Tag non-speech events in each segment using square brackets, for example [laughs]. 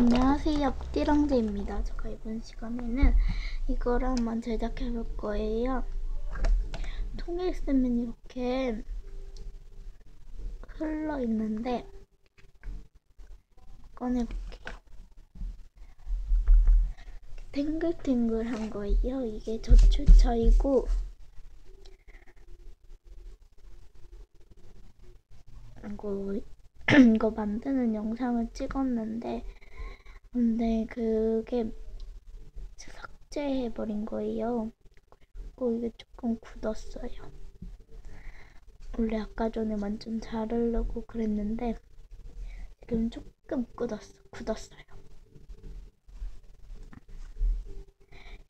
안녕하세요. 띠랑제입니다. 제가 이번 시간에는 이거를 한번 제작해 볼 거예요. 통에 있으면 이렇게 흘러 있는데 꺼내 볼게요. 탱글탱글한 거예요. 이게 저출처이고 이거 [clears throat] 이거 만드는 영상을 찍었는데 근데 그게 삭제해버린 거예요. 그리고 이게 조금 굳었어요. 원래 아까 전에 완전 잘 하려고 그랬는데 지금 조금 굳었어, 굳었어요.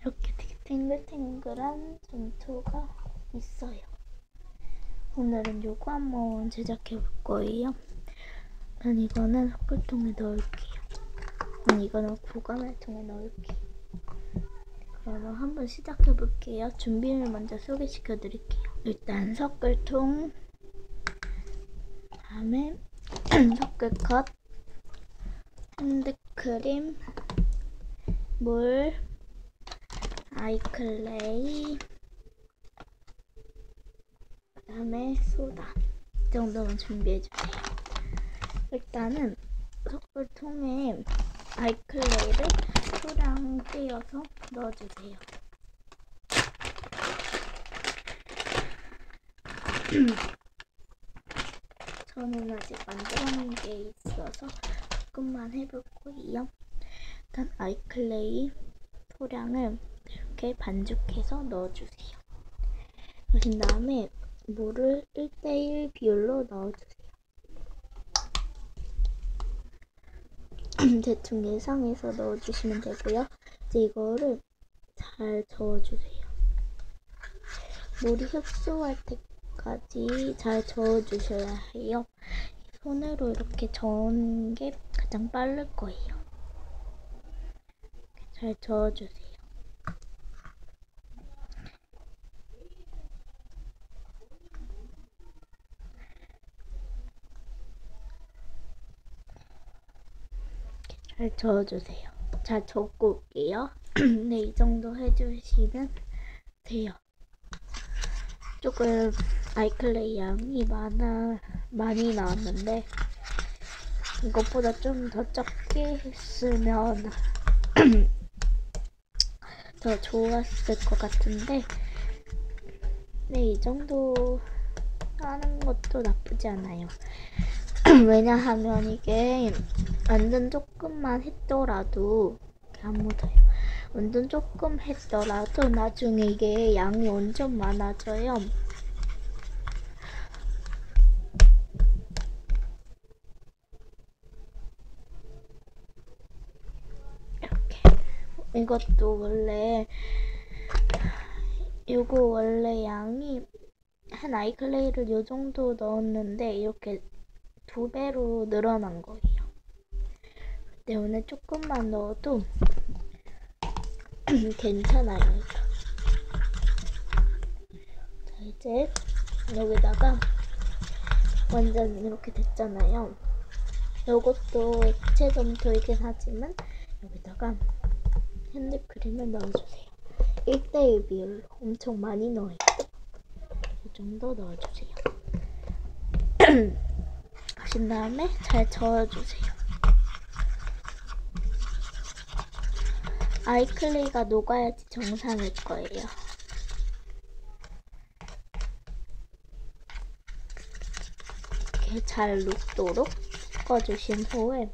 이렇게 되게 탱글탱글한 점토가 있어요. 오늘은 요거 한번 제작해 볼 거예요. 난 이거는 섞을통에 넣을게요. 난 이거는 보관할통에 넣을게요. 그러면 한번 시작해 볼게요. 준비를 먼저 소개시켜 드릴게요. 일단 섞을 통, 다음에 [clears throat] 섞을컵, 핸드크림, 물, 아이클레이, 그다음에 소다. 이 정도만 준비해 주세요. 일단은 섞을 통에 아이클레이를 소량 떼어서 넣어주세요. [clears throat] 저는 아직 만들어놓은 게 있어서 조금만 해볼 거예요. 일단 아이클레이 소량을 이렇게 반죽해서 넣어주세요. 그런 다음에 물을 1대1 비율로 넣어주세요. [clears throat] 대충 예상해서 넣어주시면 되고요. 이제 이거를 잘 저어주세요. 물이 흡수할 때까지 잘 저어주셔야 해요. 손으로 이렇게 저은 게 가장 빠를 거예요. 잘 저어주세요. 잘 저어주세요. 잘 저고 올게요. [clears throat] 네, 이 정도 해주시면 돼요. 조금 아이클레이 양이 많아, 많이 나왔는데, 이것보다 좀 더 적게 했으면 [clears throat] 더 좋았을 것 같은데, 네, 이 정도 하는 것도 나쁘지 않아요. [clears throat] 왜냐하면 이게 완전 조금만 했더라도 안 묻어요. 완전 조금 했더라도 나중에 이게 양이 완전 많아져요. 이렇게 이것도 원래 이거 원래 양이 한 아이클레이를 이 정도 넣었는데 이렇게 두 배로 늘어난 거예요. 때문에 조금만 넣어도 [clears throat] 괜찮아요. 자, 이제 여기다가 완전 이렇게 됐잖아요. 이것도 액체 점토이긴 하지만 여기다가 핸드크림을 넣어주세요. 1대1 비율로 엄청 많이 넣어요. 이 정도 넣어주세요. [clears throat] 하신 다음에 잘 저어주세요. 아이클레이가 녹아야지 정상일 거예요. 이렇게 잘 녹도록 섞어주신 후에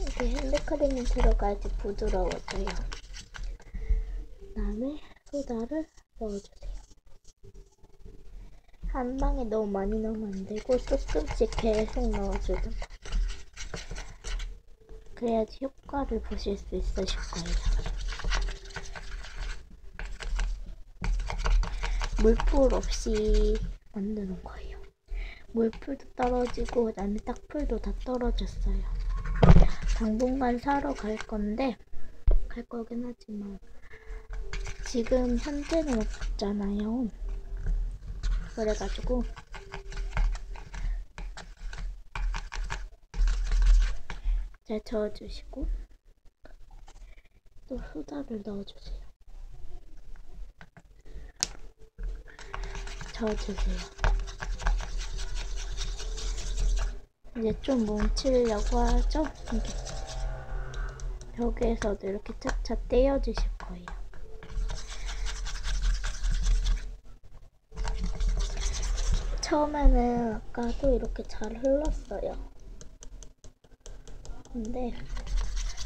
이렇게 핸드크림이 들어가야지 부드러워져요. 그 다음에 소다를 넣어주세요. 한 방에 너무 많이 넣으면 안 되고 조금씩 계속 넣어주든 그래야지 효과를 보실 수 있으실 거예요. 물풀 없이 만드는 거예요. 물풀도 떨어지고 그다음에 딱풀도 다 떨어졌어요. 당분간 사러 갈 건데 갈 거긴 하지만 지금 현재는 없잖아요. 그래가지고 잘 저어주시고 또 소다를 넣어주세요. 저어주세요. 이제 좀 뭉치려고 하죠? 이게 벽에서도 이렇게 착착 떼어주실 거예요. 처음에는 아까도 이렇게 잘 흘렀어요. 근데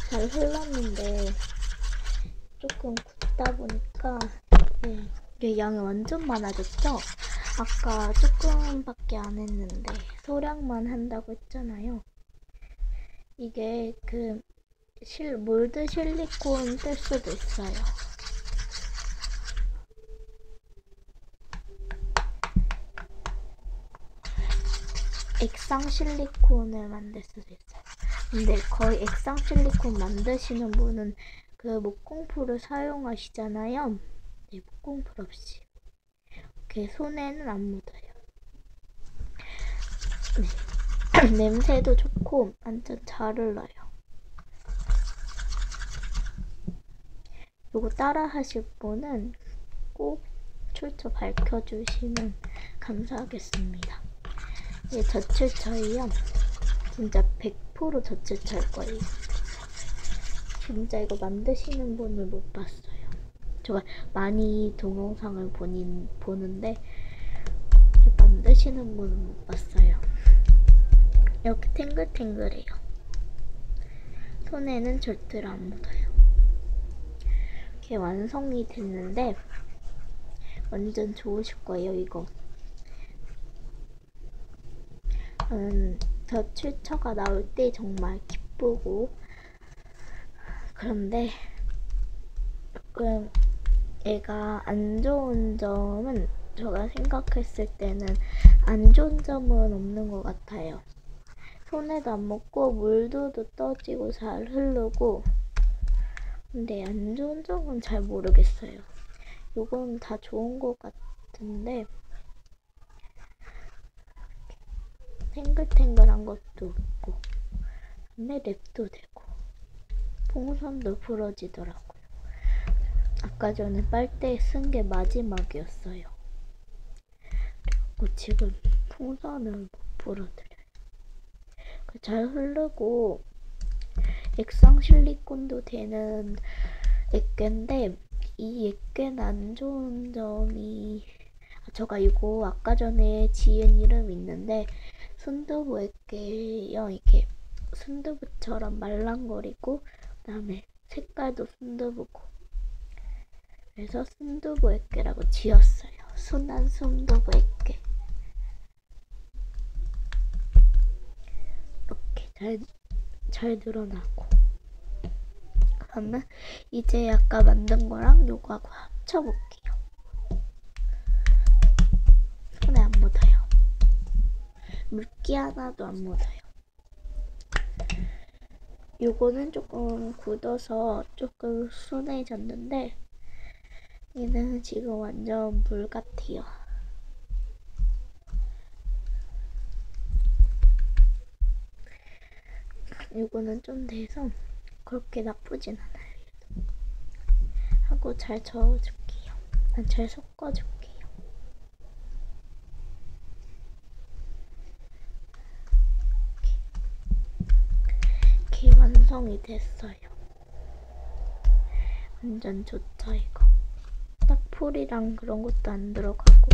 잘 흘렀는데 조금 굽다 보니까 예, 이게 양이 완전 많아졌죠? 아까 조금밖에 안 했는데 소량만 한다고 했잖아요. 이게 그 실, 몰드 실리콘 뗄 수도 있어요. 액상 실리콘을 만들 수도 있어요. 근데 거의 액상 실리콘 만드시는 분은 그 목공풀을 사용하시잖아요. 네, 목공풀 없이. 이렇게 손에는 안 묻어요. 네. [clears throat] 냄새도 좋고 완전 잘 흘러요. 요거 따라 하실 분은 꼭 출처 밝혀주시면 감사하겠습니다. 이게 젖출처예요. 진짜 100% 젖출처일 거예요. 진짜 이거 만드시는 분을 못 봤어요. 제가 많이 동영상을 보닌, 보는데 만드시는 분은 못 봤어요. 이렇게 탱글탱글해요. 손에는 절대로 안 묻어요. 이렇게 완성이 됐는데 완전 좋으실 거예요, 이거. 음, 저 출처가 나올 때 정말 기쁘고 그런데 조금 얘가 안 좋은 점은 제가 생각했을 때는 안 좋은 점은 없는 것 같아요. 손에도 안 묻고 물도도 떠지고 잘 흐르고 근데 안 좋은 점은 잘 모르겠어요. 요건 다 좋은 것 같은데 탱글탱글한 것도 없고 근데 랩도 되고 풍선도 부러지더라고요. 아까 전에 빨대에 쓴 게 마지막이었어요. 그리고 지금 풍선을 못 부러뜨려요. 잘 흐르고 액상 실리콘도 되는 액괴인데 이 액괴는 안 좋은 점이 제가 이거 아까 전에 지은 이름 있는데 순두부 액괴예요. 이게 순두부처럼 말랑거리고 그다음에 색깔도 순두부고 그래서 순두부 액괴라고 지었어요. 순한 순두부 액괴 이렇게 잘, 잘 늘어나고 그러면 이제 아까 만든 거랑 요거하고 합쳐볼게요. 물기 하나도 안 묻어요. 요거는 조금 굳어서 조금 순해졌는데 얘는 지금 완전 물 같아요. 요거는 좀 돼서 그렇게 나쁘진 않아요. 하고 잘 저어줄게요. 잘 섞어줄게요. 완성이 됐어요. 완전 좋죠 이거. 딱풀이랑 그런 것도 안 들어가고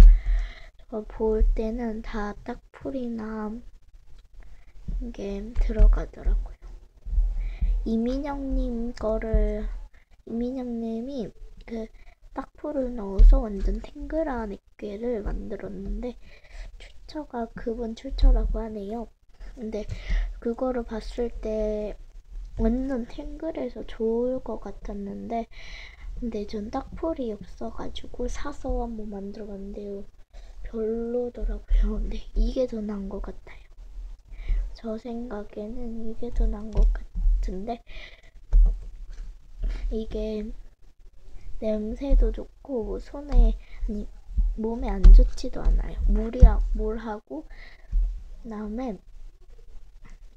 저 볼 때는 다 딱풀이나 이게 들어가더라고요. 이민영님 거를 이민영님이 그 딱풀을 넣어서 완전 탱글한 액괴를 만들었는데 출처가 그분 출처라고 하네요. 근데 그거를 봤을 때 완전 탱글해서 좋을 것 같았는데 근데 전 딱풀이 없어가지고 사서 한번 만들어봤는데요. 별로더라고요. [laughs] 근데 이게 더 나은 것 같아요. 저 생각에는 이게 더 나은 것 같은데 이게 냄새도 좋고 뭐 손에 아니 몸에 안 좋지도 않아요. 물이 물하고 그다음에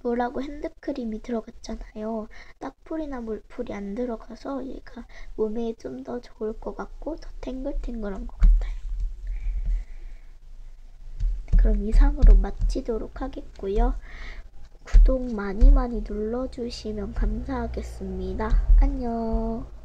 뭐라고 핸드크림이 들어갔잖아요. 딱풀이나 물풀이 안 들어가서 얘가 몸에 좀 더 좋을 것 같고 더 탱글탱글한 것 같아요. 그럼 이상으로 마치도록 하겠고요. 구독 많이 많이 눌러주시면 감사하겠습니다. 안녕.